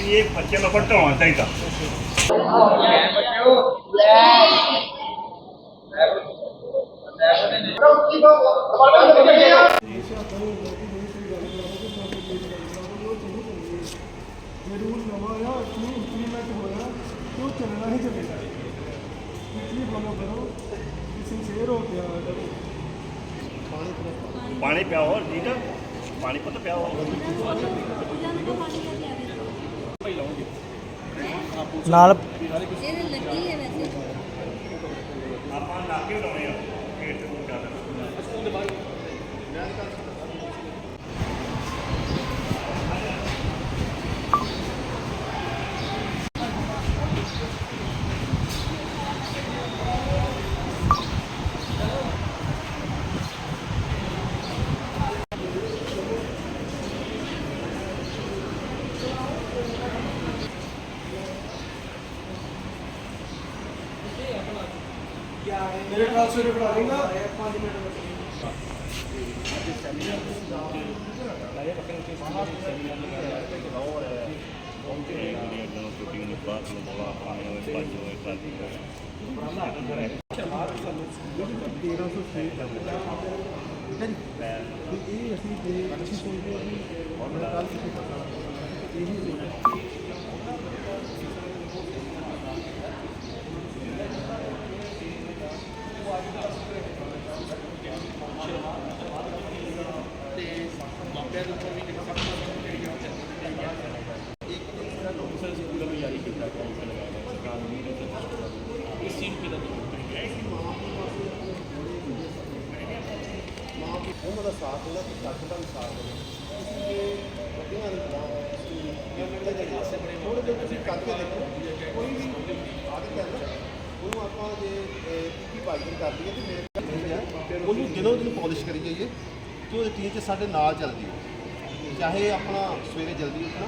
ਵੀ ਇਹ ਬੱਚੇ ਨੂੰ ਆਪਾਂ ਢਾਉਣਾ ਚਾਹੀਦਾ। ਇਹ ਰੂਲ ਨਵਾਂ ਆ? ਇਤਨੀ ਇੰਪਲੀਮੈਂਟ ਹੋਇਆ ਕਿ ਉਹ ਚੱਲਣਾ ਹੀ ਚੱਲੇਗਾ ਇਤਨੀ ਫੋਲੋ ਕਰੋ ਕਿ ਸਿੰਸੀਅਰ ਹੋ ਕੇ ਕਰੋ ਪਾਣੀ ਪਿਆਓ ਠੀਕ ਆ ਪਾਣੀ ਪੁੱਤ ਪਿਆਓ। ਨਾਲ ਇਹਦੇ ਲੱਗੀ ਹੈ ਵੈਸੇ ਆਪਾਂ ਨਾਕੇ ਲਾਉਣੇ ਆ ਗੇਟ ਤੇ ਨੂੰ ਚੱਲ ਮੇਰੇ ਨਾਲ ਸਵੇਰੇ ਪੜਾ ਦੇਗਾ। 5 ਮਿੰਟ ਇਹ ਅਸੀਂ ਦੇ ਅੱਛੀ ਸੋਚਦੇ ਹਾਂ ਕਿ ਕੱਲ ਇਹੀ ਉਹਨਾਂ ਦਾ ਸਾਥ ਦੇਣਾ ਤੇ ਤੱਕ ਦਾ ਵੀ ਸਾਥ ਦੇਣਾ ਇਸ ਲਈ ਵੱਡੀਆਂ ਦੇ ਖਿਲਾਫ ਥੋੜੇ ਜਿਹੇ ਤੁਸੀਂ ਕਰਕੇ ਦੇਖੋ ਕੋਈ ਵੀ ਆਦਤ ਹੈ ਨਾ ਉਹਨੂੰ ਆਪਾਂ ਜੇ ਕੀ ਬਾਈਕਿੰਗ ਕਰਦੀ ਹੈ ਤੇ ਮੇਰੇ ਕੋਲ ਉਹਨੂੰ ਦਿਨੋਂ ਦਿਨ ਪਾਲਿਸ਼ ਕਰੀ ਜਾਈਏ ਤੇ ਉਹਦੇ ਟੀਚ ਸਾਡੇ ਨਾਲ ਚੱਲਦੀ ਹੈ। ਚਾਹੇ ਆਪਣਾ ਸਵੇਰੇ ਜਲਦੀ ਉੱਠਣਾ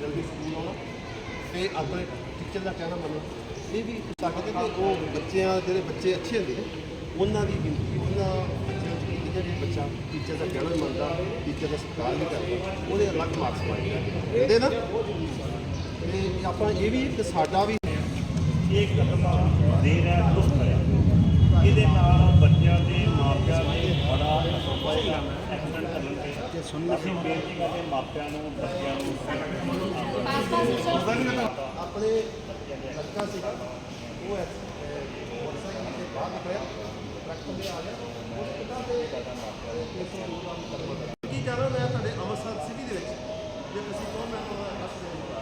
ਜਲਦੀ ਸਕੂਲ ਆਉਣਾ ਤੇ ਆਪਣੇ ਟੀਚਰ ਦਾ ਕਹਿਣਾ ਮੰਨਣਾ ਇਹ ਵੀ ਸਕਦੇ ਉਹ ਬੱਚਿਆਂ ਜਿਹੜੇ ਬੱਚੇ ਅੱਛੇ ਹੁੰਦੇ ਨੇ ਉਹਨਾਂ ਦੀ ਗਿਣਤੀ ਉਹਨਾਂ ਦੀ ਗਿਣਤੀ ਜਿਹੜੀ ਬੱਚਾ ਟੀਚਰ ਦਾ ਕਹਿਣਾ ਵੀ ਮੰਨਦਾ ਟੀਚਰ ਦਾ ਸਤਿਕਾਰ ਵੀ ਕਰਦਾ ਉਹਦੇ ਅਲੱਗ ਮਾਰਕਸ ਪਾਏ ਜਾਂਦੇ ਨਾ। ਤੇ ਆਪਾਂ ਇਹ ਵੀ ਕਿ ਸਾਡਾ ਵੀ ਇਹ ਕਦਮ ਦੇਰ ਹੈ ਦੁੱਖ ਹੈ ਇਹਦੇ ਨਾਲ ਬੱਚਿਆਂ ਦੇ ਮਾਪਿਆਂ ਦੇ ਬੜਾ ਐਕਸੀਡੈਂਟ ਕਰਨ ਤੇ ਅਸੀਂ ਬੇਨਤੀ ਕਰਦੇ ਮਾਪਿਆਂ ਨੂੰ ਬੱਚਿਆਂ ਨੂੰ ਆਪਣੇ ਲੜਕਾ ਸੀ ਉਹ ਮੋਟਰਸਾਈਕਲ ਤੇ ਬਾਹਰ ਨਿਕਲਿਆ। ਟਰੱਕ ਥੱਲੇ ਆ ਕੀ ਜਾਣਾ ਮੈਂ ਤੁਹਾਡੇ ਅੰਮ੍ਰਿਤਸਰ ਸਿਟੀ ਦੇ ਵਿੱਚ। ਜੇ ਤੁਸੀਂ ਕਹੋ ਮੈਂ ਤੁਹਾਨੂੰ ਦੱਸ ਦਿੰਦਾ।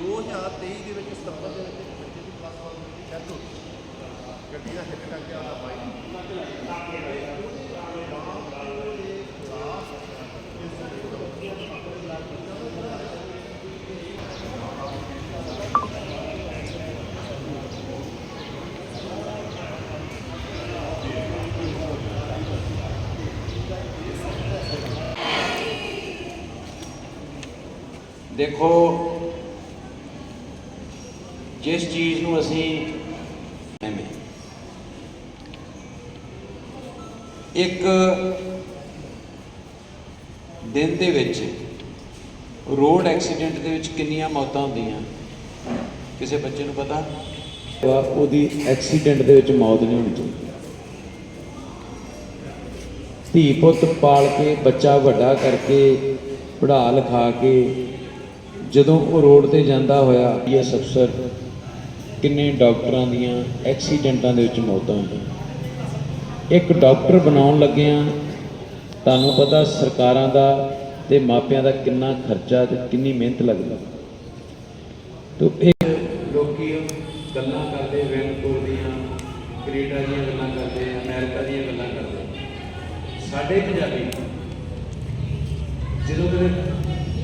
2023 ਦੇ ਵਿੱਚ ਸਤੰਬਰ ਦੇ ਵਿੱਚ ਬੱਚੇ ਦੀ ਕਲਾਸ ਵਾਰ ਡੈਥ ਹੋ ਗਈ। ਗੱਡੀ ਦਾ ਹਿੱਟ ਕਰਕੇ ਆਉਂਦਾ ਬਾਈਕ ਦੇਖੋ, ਜਿਸ ਚੀਜ਼ ਨੂੰ ਅਸੀਂ ਐਵੇਂ ਇੱਕ ਦਿਨ ਦੇ ਵਿੱਚ ਰੋਡ ਐਕਸੀਡੈਂਟ ਦੇ ਵਿੱਚ ਕਿੰਨੀਆਂ ਮੌਤਾਂ ਹੁੰਦੀਆਂ? ਕਿਸੇ ਬੱਚੇ ਨੂੰ ਪਤਾ? ਉਹਦੀ ਐਕਸੀਡੈਂਟ ਦੇ ਵਿੱਚ ਮੌਤ ਨਹੀਂ ਹੋਣੀ ਚਾਹੀਦੀ। ਧੀ ਪੁੱਤ ਪਾਲ ਕੇ, ਬੱਚਾ ਵੱਡਾ ਕਰਕੇ, ਪੜ੍ਹਾ ਲਿਖਾ ਕੇ ਜਦੋਂ ਉਹ ਰੋਡ ਤੇ ਜਾਂਦਾ ਹੋਇਆ ਆਈਐਸ ਅਫਸਰ, ਕਿੰਨੇ ਡਾਕਟਰਾਂ ਦੀਆਂ ਐਕਸੀਡੈਂਟਾਂ ਦੇ ਵਿੱਚ ਮੌਤਾਂ ਹੁੰਦੀਆਂ ਇੱਕ ਡਾਕਟਰ ਬਣਾਉਣ ਲੱਗਿਆਂ, ਤੁਹਾਨੂੰ ਪਤਾ ਸਰਕਾਰਾਂ ਦਾ ਤੇ ਮਾਪਿਆਂ ਦਾ ਕਿੰਨਾ ਖਰਚਾ ਤੇ ਕਿੰਨੀ ਮਿਹਨਤ ਲੱਗਦੀ। ਤੋ ਇਹ ਲੋਕੀ ਗੱਲਾਂ ਕਰਦੇ ਵੈਨਕੂਵਰ ਦੀਆਂ ਕੈਨੇਡਾ ਦੀਆਂ ਗੱਲਾਂ ਕਰਦੇ, ਅਮਰੀਕਾ ਦੀਆਂ ਗੱਲਾਂ ਕਰਦੇ। ਸਾਡੇ ਪੰਜਾਬੀ ਜਦੋਂ ਕਦੇ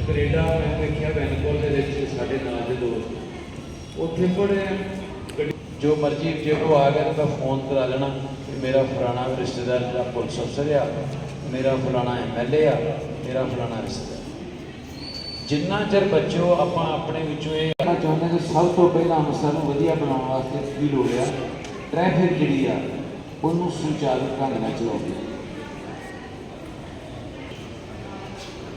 ਕੈਨੇਡਾ ਮੈਂ ਵੇਖਿਆ ਵੈਨਕੂਵਰ ਦੇ ਵਿੱਚ ਸਾਡੇ ਨਾਲ ਦੇ ਦੋਸਤ। ਉੱਥੇ ਬੜੇ ਜੋ ਮਰਜ਼ੀ ਜੇ ਉਹ ਆ ਗਿਆ ਤਾਂ ਫੋਨ ਕਰਾ ਲੈਣਾ ਕਿ ਮੇਰਾ ਫਲਾਣਾ ਰਿਸ਼ਤੇਦਾਰ ਜਿਹੜਾ ਪੁਲਿਸ ਅਫਸਰ ਆ, ਮੇਰਾ ਫਲਾਣਾ ਐਮਐਲਏ ਆ, ਮੇਰਾ ਫਲਾਣਾ ਰਿਸ਼ਤੇਦਾਰ। ਜਿੰਨਾ ਚਿਰ ਬੱਚੋ ਆਪਾਂ ਆਪਣੇ ਵਿੱਚੋਂ ਇਹ ਕਹਿਣਾ ਚਾਹੁੰਦੇ ਕਿ ਸਭ ਤੋਂ ਪਹਿਲਾਂ ਅੰਮ੍ਰਿਤਸਰ ਨੂੰ ਵਧੀਆ ਬਣਾਉਣ ਵਾਸਤੇ ਕੀ ਲੋੜ ਆ, ਟ੍ਰੈਫਿਕ ਜਿਹੜੀ ਆ, ਉਹਨੂੰ ਸੁਚਾਰੂ ਢੰਗ ਨਾਲ ਚਲਾਉਣੀ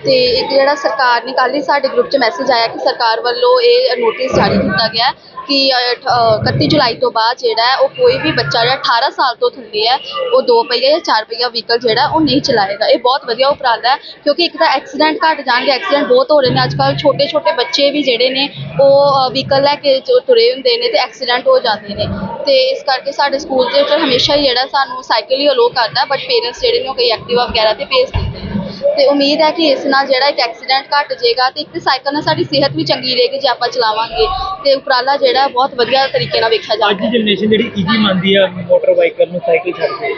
ਅਤੇ ਇੱਕ ਜਿਹੜਾ ਸਰਕਾਰ ਨੇ ਕੱਲ੍ਹ ਹੀ ਸਾਡੇ ਗਰੁੱਪ 'ਚ ਮੈਸੇਜ ਆਇਆ ਕਿ ਸਰਕਾਰ ਵੱਲੋਂ ਇਹ ਨੋਟਿਸ ਜਾਰੀ ਕੀਤਾ ਗਿਆ ਕਿ ਇਕੱਤੀ ਜੁਲਾਈ ਤੋਂ ਬਾਅਦ ਜਿਹੜਾ ਉਹ ਕੋਈ ਵੀ ਬੱਚਾ ਜਿਹੜਾ 18 ਸਾਲ ਤੋਂ ਥੱਲੇ ਹੈ, ਉਹ ਦੋ ਪਹੀਆ ਜਾਂ ਚਾਰ ਪਹੀਆ ਵਹੀਕਲ ਜਿਹੜਾ ਉਹ ਨਹੀਂ ਚਲਾਏਗਾ। ਇਹ ਬਹੁਤ ਵਧੀਆ ਉਪਰਾਲਾ ਹੈ, ਕਿਉਂਕਿ ਇੱਕ ਤਾਂ ਐਕਸੀਡੈਂਟ ਘੱਟ ਜਾਣਗੇ ਐਕਸੀਡੈਂਟ ਬਹੁਤ ਹੋ ਰਹੇ ਨੇ। ਅੱਜ ਕੱਲ੍ਹ ਛੋਟੇ ਛੋਟੇ ਬੱਚੇ ਵੀ ਜਿਹੜੇ ਨੇ, ਉਹ ਵਹੀਕਲ ਲੈ ਕੇ ਜੋ ਤੁਰੇ ਹੁੰਦੇ ਨੇ ਅਤੇ ਐਕਸੀਡੈਂਟ ਹੋ ਜਾਂਦੇ ਨੇ। ਅਤੇ ਇਸ ਕਰਕੇ ਸਾਡੇ ਸਕੂਲ ਦੇ ਵਿੱਚ ਹਮੇਸ਼ਾ ਹੀ ਜਿਹੜਾ ਸਾਨੂੰ ਸਾਈਕਲ ਹੀ ਅਲੋ ਕਰਦਾ ਬਟ ਪੇਰੈਂਟਸ ਜਿਹੜੇ ਨੇ ਉਹ ਕਈ ਐਕਟਿਵਾ ਵਗੈਰਾ ਤੇ ਭੇਜ ਦਿੰਦੇ ਨੇ। ਤੇ ਉਮੀਦ ਹੈ ਕਿ ਇਸ ਨਾਲ ਜਿਹੜਾ ਇੱਕ ਐਕਸੀਡੈਂਟ ਘਟ ਜਾਏਗਾ ਤੇ ਇੱਕ ਸਾਈਕਲ ਨਾਲ ਸਾਡੀ ਸਿਹਤ ਵੀ ਚੰਗੀ ਰਹੇਗੀ ਜੇ ਆਪਾਂ ਚਲਾਵਾਂਗੇ ਤੇ ਉਪਰਾਲਾ ਜਿਹੜਾ ਬਹੁਤ ਵਧੀਆ ਤਰੀਕੇ ਨਾਲ ਵੇਖਿਆ ਅੱਜ ਦੀ ਹੈ। ਜਨਰੇਸ਼ਨ ਜਿਹੜੀ ਈਜੀ ਮੰਨਦੀ ਆ ਮੋਟਰ ਵਾਹੀਕਲ ਨੂੰ ਸਾਈਕਲ ਛੱਡ ਕੇ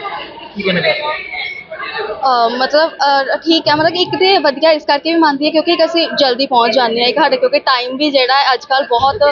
ਕੀ ਕਹਿਣਾ ਚਾਹੁੰਦੇ ਮਤਲਬ ਠੀਕ ਹੈ ਮਤਲਬ ਕਿ ਇੱਕ ਤੇ ਵਧੀਆ ਇਸ ਕਰਕੇ ਵੀ ਮੰਨਦੀ ਹੈ ਕਿਉਂਕਿ ਇੱਕ ਅਸੀਂ ਜਲਦੀ ਪਹੁੰਚ ਜਾਂਦੇ ਹਾਂ ਇੱਕ ਸਾਡੇ ਕਿਉਂਕਿ ਟਾਈਮ ਵੀ ਜਿਹੜਾ ਹੈ ਅੱਜ ਕੱਲ੍ਹ ਬਹੁਤ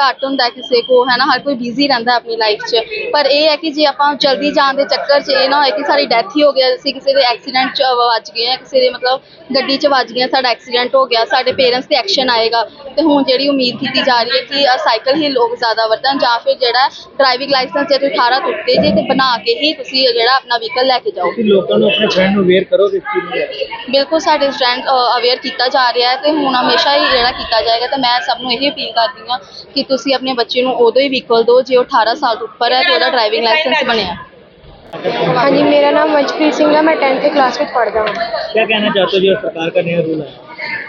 ਘੱਟ ਹੁੰਦਾ ਕਿਸੇ ਕੋ ਹੈ ਨਾ? ਹਰ ਕੋਈ ਬਿਜ਼ੀ ਰਹਿੰਦਾ ਆਪਣੀ ਲਾਈਫ 'ਚ। ਪਰ ਇਹ ਹੈ ਕਿ ਜੇ ਆਪਾਂ ਜਲਦੀ ਜਾਣ ਦੇ ਚੱਕਰ 'ਚ ਇਹ ਨਾ ਹੋਏ ਕਿ ਸਾਡੀ ਡੈਥ ਹੀ ਹੋ ਗਿਆ ਅਸੀਂ ਕਿਸੇ ਦੇ ਐਕਸੀਡੈਂਟ 'ਚ ਵੱਜ ਗਏ ਹਾਂ ਕਿਸੇ ਦੇ ਮਤਲਬ ਗੱਡੀ 'ਚ ਵੱਜ ਗਏ ਹਾਂ, ਸਾਡਾ ਐਕਸੀਡੈਂਟ ਹੋ ਗਿਆ ਸਾਡੇ ਪੇਰੈਂਟਸ ਤੇ ਐਕਸ਼ਨ ਆਏਗਾ। ਤੇ ਹੁਣ ਜਿਹੜੀ ਉਮੀਦ ਕੀਤੀ ਜਾ ਰਹੀ ਹੈ ਕਿ ਸਾਈਕਲ ਹੀ ਲੋਕ ਜ਼ਿਆਦਾ ਵਰਤਣ ਜਾਂ ਫਿਰ ਜਿਹੜਾ ਡਰਾਈਵਿੰਗ ਲਾਇਸੈਂਸ ਜੇ ਤੁਸੀਂ 18 ਟੁੱਟਦੇ ਜੇ ਤੇ ਬਣਾ ਕੇ ਹੀ ਤੁਸੀਂ ਜਿਹੜਾ ਆਪਣਾ ਵਹੀਕਲ ਲੈ ਕੇ ਜਾਓ। ਲੋਕਾਂ ਨੂੰ ਆਪਣੇ ਫਰੈਂਡ ਨੂੰ ਅਵੇਅਰ ਕਰੋਗੇ ਇਸ ਚੀਜ਼ ਨੂੰ ਲੈ ਕੇ? ਬਿਲਕੁਲ ਸਾਡੇ ਸਟੂਡੈਂਟ ਅਵੇਅਰ ਕੀਤਾ ਜਾ ਰਿਹਾ ਹੈ ਤੇ ਹੁਣ ਹਮੇਸ਼ਾ ਹੀ ਜਿਹੜਾ ਕੀਤਾ ਜਾਏਗਾ ਤੇ ਮੈਂ ਸਭ ਨੂੰ ਇਹ ਅਪੀਲ ਕਰਦੀ ਹਾਂ ਕਿ ਤੁਸੀਂ ਆਪਣੇ ਬੱਚੇ ਨੂੰ ਉਦੋਂ ਹੀ ਵਹੀਕਲ ਦਿਓ ਜੇ ਉਹ 18 ਸਾਲ ਤੋਂ ਉੱਪਰ ਹੈ ਤੇ ਉਹਦਾ ਡਰਾਈਵਿੰਗ ਲਾਇਸੈਂਸ ਬਣਿਆ हाँ जी मेरा नाम मंचप्रीत सिंह है मैं टेंथ क्लास में पढ़ता हूँ क्या कहना चाहते हो जो सरकार का नया रूल है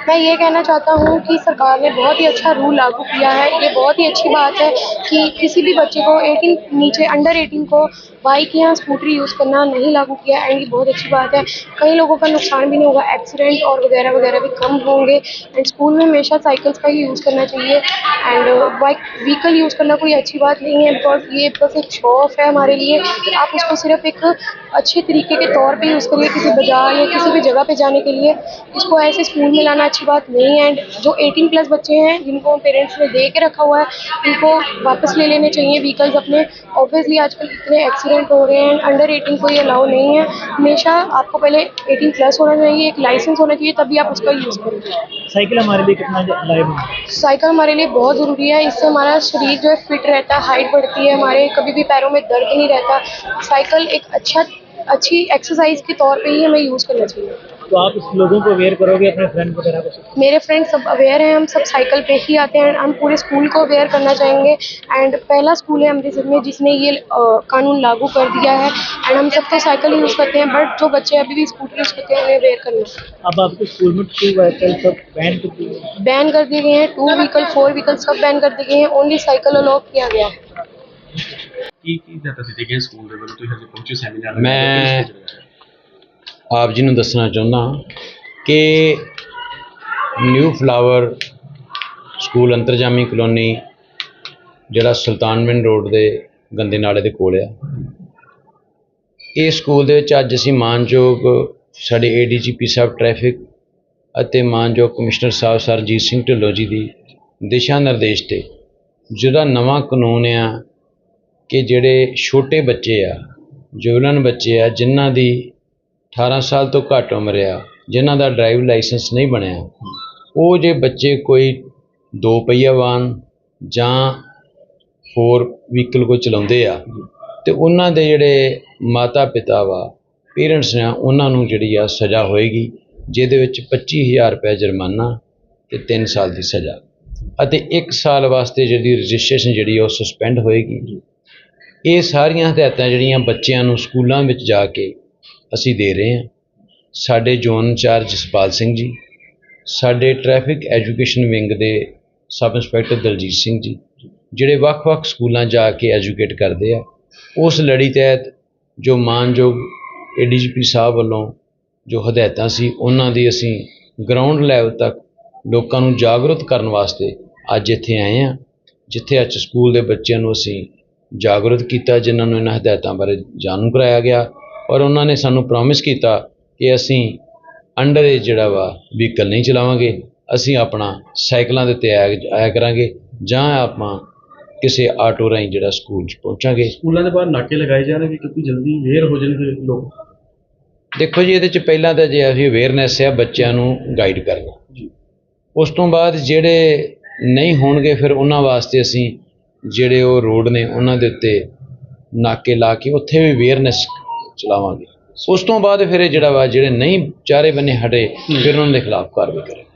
मैं ये कहना चाहता हूँ कि सरकार ने बहुत ही अच्छा रूल लागू किया है ये बहुत ही अच्छी बात है कि किसी भी बच्चे को 18 नीचे अंडर 18 को बाइक या स्कूटरी यूज़ करना नहीं लागू किया एंड ये बहुत अच्छी बात है। कई लोगों का नुकसान भी नहीं होगा, एक्सीडेंट और वगैरह वगैरह भी कम होंगे एंड स्कूल में हमेशा साइकिल्स का ही यूज़ करना चाहिए एंड बाइक, व्हीकल यूज़ करना कोई अच्छी बात नहीं है बिकॉज़ ये बस एक शो ऑफ़ है हमारे लिए आप उसको सिर्फ़ एक अच्छे तरीके के तौर पर यूज़ करिए किसी बाज़ार या किसी भी जगह पर जाने के लिए। इसको ऐसे स्कूल में लाना अच्छी बात नहीं है एंड जो 18 प्लस बच्चे हैं, जिनको पेरेंट्स ने दे के रखा हुआ है इनको वापस ले लेने चाहिए व्हीकल्स अपने। ऑब्वियसली आजकल इतने एक्सीडेंट हो रहे हैं अंडर 18 कोई अलाउ नहीं है। हमेशा आपको पहले 18 प्लस होना चाहिए एक लाइसेंस होना चाहिए तभी आप उसका यूज़ करेंगे। साइकिल हमारे लिए कितना लाइव साइकिल हमारे लिए बहुत ज़रूरी है। इससे हमारा शरीर जो है फिट रहता है हाइट बढ़ती है हमारे कभी भी पैरों में दर्द नहीं रहता। साइकिल एक अच्छा अच्छी एक्सरसाइज के तौर पे ही हमें यूज़ करना चाहिए। तो आप इस लोगों को अवेयर करोगे अपने फ्रेंड वगैरह को मेरे फ्रेंड सब अवेयर हैं हम सब साइकिल पे ही आते हैं हम पूरे स्कूल को अवेयर करना चाहेंगे एंड पहला स्कूल है अमृतसर में जिसने ये अ, कानून लागू कर दिया है एंड हम सब तो साइकिल यूज़ करते हैं बट जो बच्चे अभी भी स्कूटर यूज़ करते हैं उन्हें अवेयर करना है अब आपके स्कूल में टू व्हीकल सब बैन कर दिए हैं। बैन कर दिए गए हैं टू व्हीकल फोर व्हीकल सब बैन कर दिए गए हैं ओनली साइकिल अलाउ किया गया है ਕੀ ਕੀ ਦਿੱਤਾ ਦਿੱਤੀ ਗਈ ਸਕੂਲ ਦੇ ਵੱਲੋਂ ਤੁਸੀਂ ਹਜੇ ਪਹੁੰਚੇ ਸੈਮੀਨਾਰ ਮੈਂ- ਆਪ ਜੀ ਨੂੰ ਦੱਸਣਾ ਚਾਹੁੰਦਾ ਕਿ new flower school Antarjami colony, ਜਿਹੜਾ ਸੁਲਤਾਨਵਿੰਡ ਰੋਡ ਦੇ ਗੰਦੇ ਨਾਲੇ ਦੇ ਕੋਲ ਆ। ਇਹ ਸਕੂਲ ਦੇ ਵਿੱਚ ਅੱਜ ਅਸੀਂ ਮਾਨਯੋਗ ਸਾਡੇ ਏਡੀਜੀਪੀ ਸਾਹਿਬ ਟ੍ਰੈਫਿਕ ਅਤੇ ਮਾਨਯੋਗ ਕਮਿਸ਼ਨਰ ਸਾਹਿਬ ਸਰਜੀਤ ਸਿੰਘ ਢਿੱਲੋਂ ਜੀ ਦੀ ਦਿਸ਼ਾ ਨਿਰਦੇਸ਼ ਤੇ ਜਿਹਦਾ ਨਵਾਂ ਕਾਨੂੰਨ ਆ ਕਿ ਜਿਹੜੇ ਛੋਟੇ ਬੱਚੇ ਆ, ਜੁਵਲਨ ਬੱਚੇ ਆ, ਜਿਨ੍ਹਾਂ ਦੀ 18 ਸਾਲ ਤੋਂ ਘੱਟ ਉਮਰ ਆ, ਜਿਨ੍ਹਾਂ ਦਾ ਡਰਾਈਵ ਲਾਇਸੈਂਸ ਨਹੀਂ ਬਣਿਆ। ਉਹ ਜੇ ਬੱਚੇ ਕੋਈ ਦੋ ਪਹੀਆ ਵਾਹਨ ਜਾਂ ਫੋਰ ਵਹੀਕਲ ਕੋ ਚਲਾਉਂਦੇ ਆ, ਤੇ ਉਹਨਾਂ ਦੇ ਜਿਹੜੇ ਮਾਤਾ ਪਿਤਾ ਵਾ ਪੇਰੈਂਟਸ ਨੇ ਉਹਨਾਂ ਨੂੰ ਜਿਹੜੀ ਆ ਸਜ਼ਾ ਹੋਏਗੀ, ਜਿਹਦੇ ਵਿੱਚ 25000 ਰੁਪਏ ਜੁਰਮਾਨਾ ਤੇ 3 ਸਾਲ ਦੀ ਸਜ਼ਾ। ਅਤੇ 1 ਸਾਲ ਵਾਸਤੇ ਜਿਹੜੀ ਰਜਿਸਟ੍ਰੇਸ਼ਨ ਜਿਹੜੀ ਆ, ਉਹ ਸਸਪੈਂਡ ਹੋਏਗੀ। ਇਹ ਸਾਰੀਆਂ ਹਦਾਇਤਾਂ ਜਿਹੜੀਆਂ ਬੱਚਿਆਂ ਨੂੰ ਸਕੂਲਾਂ ਵਿੱਚ ਜਾ ਕੇ ਅਸੀਂ ਦੇ ਰਹੇ ਹਾਂ। ਸਾਡੇ ਜ਼ੋਨ ਇੰਚਾਰਜ ਜਸਪਾਲ ਸਿੰਘ ਜੀ, ਸਾਡੇ ਟ੍ਰੈਫਿਕ ਐਜੂਕੇਸ਼ਨ ਵਿੰਗ ਦੇ ਸਬ ਇੰਸਪੈਕਟਰ ਦਲਜੀਤ ਸਿੰਘ ਜੀ, ਜਿਹੜੇ ਵੱਖ-ਵੱਖ ਸਕੂਲਾਂ ਜਾ ਕੇ ਐਜੂਕੇਟ ਕਰਦੇ ਆ, ਉਸ ਲੜੀ ਤਹਿਤ ਜੋ ਮਾਨਯੋਗ ਏਡੀਜੀਪੀ ਸਾਹਿਬ ਵੱਲੋਂ ਜੋ ਹਦਾਇਤਾਂ ਸੀ, ਉਹਨਾਂ ਦੀ ਅਸੀਂ ਗਰਾਊਂਡ ਲੈਵਲ ਤੱਕ ਲੋਕਾਂ ਨੂੰ ਜਾਗਰੂਕ ਕਰਨ ਵਾਸਤੇ ਅੱਜ ਇੱਥੇ ਆਏ ਹਾਂ, ਜਿੱਥੇ ਅੱਜ ਸਕੂਲ ਦੇ ਬੱਚਿਆਂ ਨੂੰ ਅਸੀਂ ਜਾਗਰੂਕ ਕੀਤਾ, ਜਿਨ੍ਹਾਂ ਨੂੰ ਇਹਨਾਂ ਹਦਾਇਤਾਂ ਬਾਰੇ ਜਾਣੂ ਕਰਾਇਆ ਗਿਆ। ਔਰ ਉਹਨਾਂ ਨੇ ਸਾਨੂੰ ਪ੍ਰੋਮਿਸ ਕੀਤਾ ਕਿ ਅਸੀਂ ਅੰਡਰ ਏਜ ਜਿਹੜਾ ਵਾ ਵਹੀਕਲ ਨਹੀਂ ਚਲਾਵਾਂਗੇ। ਅਸੀਂ ਆਪਣਾ ਸਾਈਕਲਾਂ ਦੇ ਉੱਤੇ ਆਇਆ ਕਰਾਂਗੇ। ਜਾਂ ਆਪਾਂ ਕਿਸੇ ਆਟੋ ਰਾਹੀਂ ਜਿਹੜਾ ਸਕੂਲ 'ਚ ਪਹੁੰਚਾਂਗੇ। ਸਕੂਲਾਂ ਦੇ ਬਾਹਰ ਨਾਕੇ ਲਗਾਏ ਜਾਣਗੇ ਕਿਉਂਕਿ ਜਲਦੀ ਵੇਅਰ ਹੋ ਜਾਣਗੇ ਲੋਕ। ਦੇਖੋ ਜੀ ਇਹਦੇ 'ਚ ਪਹਿਲਾਂ ਤਾਂ ਜੇ ਅਸੀਂ ਅਵੇਅਰਨੈਸ ਆ ਬੱਚਿਆਂ ਨੂੰ ਗਾਈਡ ਕਰਨਾ। ਉਸ ਤੋਂ ਬਾਅਦ ਜਿਹੜੇ ਨਹੀਂ ਹੋਣਗੇ ਫਿਰ ਉਹਨਾਂ ਵਾਸਤੇ ਅਸੀਂ ਜਿਹੜੇ ਉਹ ਰੋਡ ਨੇ ਉਹਨਾਂ ਦੇ ਉੱਤੇ ਨਾਕੇ ਲਾ ਕੇ ਉੱਥੇ ਵੀ ਅਵੇਅਰਨੈਸ ਚਲਾਵਾਂਗੇ। ਉਸ ਤੋਂ ਬਾਅਦ ਫਿਰ ਇਹ ਜਿਹੜਾ ਵਾ ਜਿਹੜੇ ਨਹੀਂ ਚਾਰੇ ਬੰਨੇ ਹਟੇ ਫਿਰ ਉਹਨਾਂ ਦੇ ਖਿਲਾਫ ਕਾਰਵਾਈ ਕਰਾਂਗੇ।